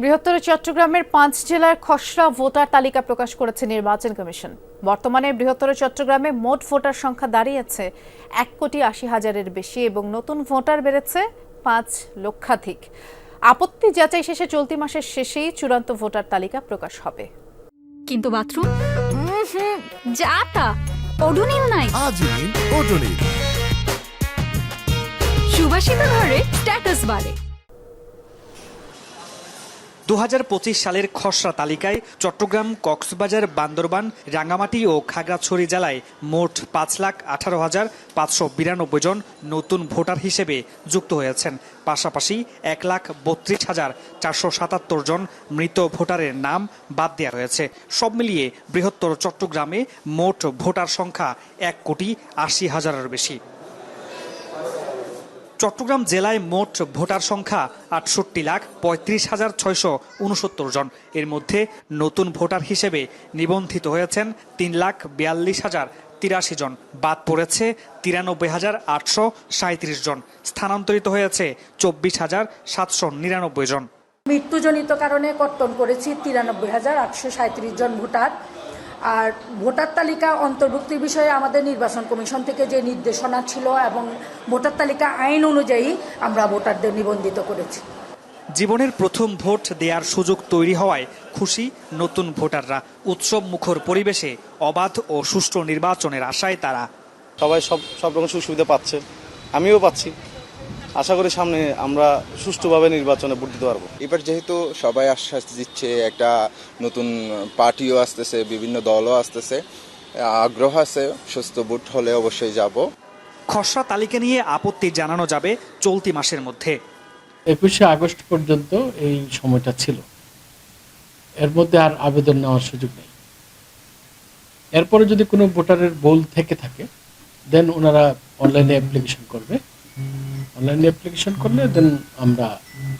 বৃহত্তর চট্টগ্রামের পাঁচ জেলার খসড়া ভোটার তালিকা প্রকাশ করেছে নির্বাচন কমিশন। বর্তমানে বৃহত্তর চট্টগ্রামে মোট ভোটার সংখ্যা দাঁড়িয়েছে এক কোটি আশি হাজারের বেশি এবং নতুন ভোটার বেড়েছে পাঁচ লক্ষাধিক। আপত্তি যাচাই শেষে চলতি মাসের শেষেই চূড়ান্ত ভোটার তালিকা প্রকাশ হবে। কিন্তু বাথরুম? যা তা ওডোনিল নাই। আজই ওডোনিল সুবাসিত ঘরে স্ট্যাটাস বাড়ে। দু হাজার পঁচিশ সালের খসড়া তালিকায় চট্টগ্রাম, কক্সবাজার, বান্দরবান, রাঙ্গামাটি ও খাগড়াছড়ি জেলায় মোট পাঁচ লাখ আঠারো হাজার পাঁচশো বিরানব্বই জন নতুন ভোটার হিসেবে যুক্ত হয়েছেন। পাশাপাশি এক লাখ বত্রিশ হাজার চারশো সাতাত্তর জন মৃত ভোটারের নাম বাদ দেওয়া হয়েছে। সব মিলিয়ে বৃহত্তর চট্টগ্রামে মোট ভোটার সংখ্যা এক কোটি আশি হাজারের বেশি। চট্টগ্রাম জেলায় মোট ভোটার সংখ্যা আটষট্টি লাখ পঁয়ত্রিশ হাজার ছয়শো উনসত্তর জন। এর মধ্যে নতুন ভোটার হিসেবে নিবন্ধিত হয়েছেন তিন লাখ বিয়াল্লিশ হাজার তিরাশি জন। বাদ পড়েছে তিরানব্বই হাজার আটশো সাঁত্রিশ জন। স্থানান্তরিত হয়েছে চব্বিশ হাজার সাতশো নিরানব্বই জন। মৃত্যুজনিত কারণে কর্তন করেছি তিরানব্বই হাজার আটশো সাঁত্রিশ জন ভোটার। আর ভোটার তালিকা অন্তর্ভুক্তির বিষয়ে আমাদের নির্বাচন কমিশন থেকে যে নির্দেশনা ছিল এবং ভোটার তালিকা আইন অনুযায়ী আমরা ভোটারদের নিবন্ধিত করেছি। জীবনের প্রথম ভোট দেওয়ার সুযোগ তৈরি হওয়ায় খুশি নতুন ভোটাররা। উৎসব মুখর পরিবেশে অবাধ ও সুষ্ঠু নির্বাচনের আশায় তারা। সবাই সব সব রকম সুযোগ সুবিধা পাচ্ছে। আমিও পাচ্ছি। আশা করি সামনে আমরা সুষ্ঠুভাবে নির্বাচনে ভোট দিতে পারব। এবার যেহেতু সবাই আশ্বাস দিচ্ছে একটা নতুন পার্টিও আসতেছে বিভিন্ন দলও আসতেছে আগ্রহ আছে সুস্থ ভোট হলে অবশ্যই যাব। খসড়া তালিকা নিয়ে আপত্তি জানানো যাবে চলতি মাসের মধ্যে। একুশে আগস্ট পর্যন্ত এই সময়টা ছিল। এর মধ্যে আর আবেদন নেওয়ার সুযোগ নেই। এরপরে যদি কোনো ভোটারের ভুল থেকে থাকে দেন ওনারা অনলাইনে অ্যাপ্লিকেশন করবে। অনলাইনে অ্যাপ্লিকেশন করলে দেন আমরা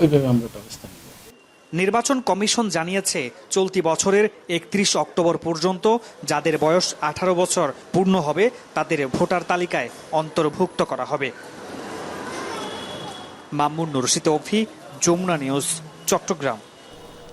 ওইভাবে আমরা ব্যবস্থা নেব। নির্বাচন কমিশন জানিয়েছে, চলতি বছরের একত্রিশ অক্টোবর পর্যন্ত যাদের বয়স আঠারো বছর পূর্ণ হবে, তাদের ভোটার তালিকায় অন্তর্ভুক্ত করা হবে। মামুন নুরশিদ অভি যমুনা নিউজ, চট্টগ্রাম।